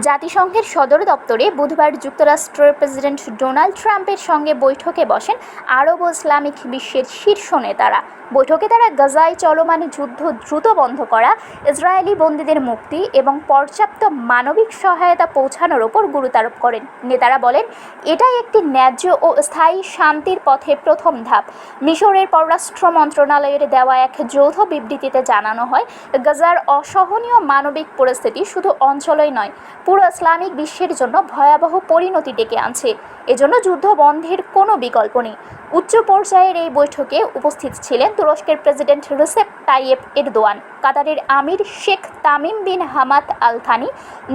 জাতিসংঘের সদর দপ্তরে বুধবার যুক্তরাষ্ট্রের প্রেসিডেন্ট ডোনাল্ড ট্রাম্পের সঙ্গে বৈঠকে বসেন আরব ও ইসলামিক বিশ্বের শীর্ষ নেতারা। বৈঠকে তারা গাজায় চলমান যুদ্ধ দ্রুত বন্ধ করা, ইসরায়েলি বন্দীদের মুক্তি এবং পর্যাপ্ত মানবিক সহায়তা পৌঁছানোর ওপর গুরুত্বারোপ করেন। নেতারা বলেন, এটাই একটি ন্যায্য ও স্থায়ী শান্তির পথে প্রথম ধাপ। মিশরের পররাষ্ট্র মন্ত্রণালয়ের দেওয়া এক যৌথ বিবৃতিতে জানানো হয়, গাজার অসহনীয় মানবিক পরিস্থিতি শুধু অঞ্চলেই নয় পুরো ইসলামিক বিশ্বের জন্য ভয়াবহ পরিণতি ডেকে আনছে। এজন্য যুদ্ধ বন্ধের কোনো বিকল্প নেই। উচ্চ পর্যায়ের এই বৈঠকে উপস্থিত ছিলেন তুরস্কের প্রেসিডেন্ট রিসেপ তাইয়েব এরদোয়ান, কাতারের আমির Sheikh Tamim bin Hamad Al Thani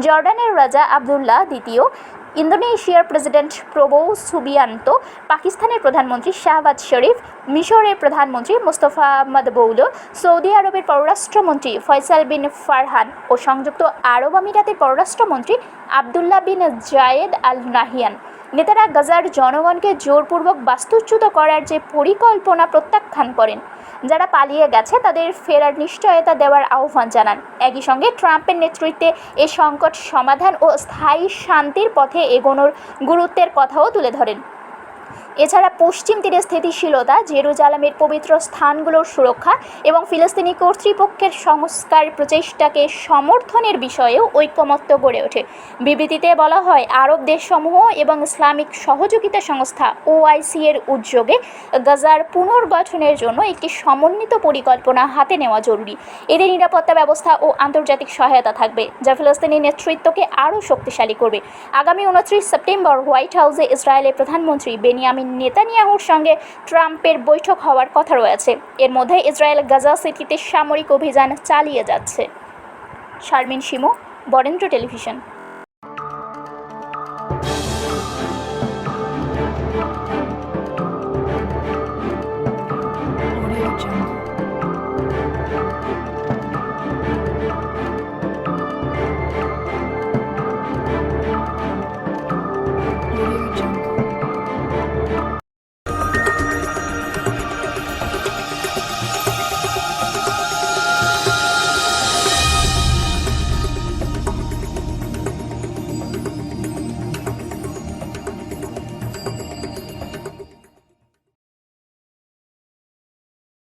জর্ডানের রাজা আবদুল্লাহ দ্বিতীয় ইন্দোনেশিয়ার প্রেসিডেন্ট প্রবো সুবিয়ান্ত, পাকিস্তানের প্রধানমন্ত্রী শাহবাজ শরীফ, মিশরের প্রধানমন্ত্রী মোস্তফা মদবৌল, সৌদি আরবের পররাষ্ট্রমন্ত্রী ফয়সাল বিন ফারহান ও সংযুক্ত আরব আমিরাতের পররাষ্ট্রমন্ত্রী আবদুল্লাহ বিন জায়েদ আল নাহিয়ান। নেতারা গাজার জনগণকে জোরপূর্বক বাস্তুচ্যুত করার যে পরিকল্পনা প্রত্যাখ্যান করেন, যারা পালিয়ে গেছে তাদের ফেরার নিশ্চয়তা দেওয়ার আহ্বান জানান। একই সঙ্গে ট্রাম্পের নেতৃত্বে এ সংকট সমাধান ও স্থায়ী শান্তির পথে এগোনোর গুরুত্বের কথাও তুলে ধরেন। এছাড়া পশ্চিম তীরে স্থিতিশীলতা, জেরুজালামের পবিত্র স্থানগুলোর সুরক্ষা এবং ফিলিস্তিনি কর্তৃপক্ষের সংস্কার প্রচেষ্টাকে সমর্থনের বিষয়েও ঐকমত্য গড়ে ওঠে। বিবৃতিতে বলা হয়, আরব দেশসমূহ এবং ইসলামিক সহযোগিতা সংস্থা ওআইসি এর উদ্যোগে গাজার পুনর্গঠনের জন্য একটি সমন্বিত পরিকল্পনা হাতে নেওয়া জরুরি। এতে নিরাপত্তা ব্যবস্থা ও আন্তর্জাতিক সহায়তা থাকবে, যা ফিলিস্তিনি নেতৃত্বকে আরও শক্তিশালী করবে। আগামী উনত্রিশ সেপ্টেম্বর হোয়াইট হাউসে ইসরায়েলের প্রধানমন্ত্রী বেনিয়ামিন নেতানিয়াহুর সঙ্গে ট্রাম্পের বৈঠক হওয়ার কথা রয়েছে। এর মধ্যে ইসরায়েল গাজা সিটিতে সামরিক অভিযান চালিয়ে যাচ্ছে। শারমিন শিমু, বরেন্দ্র টেলিভিশন।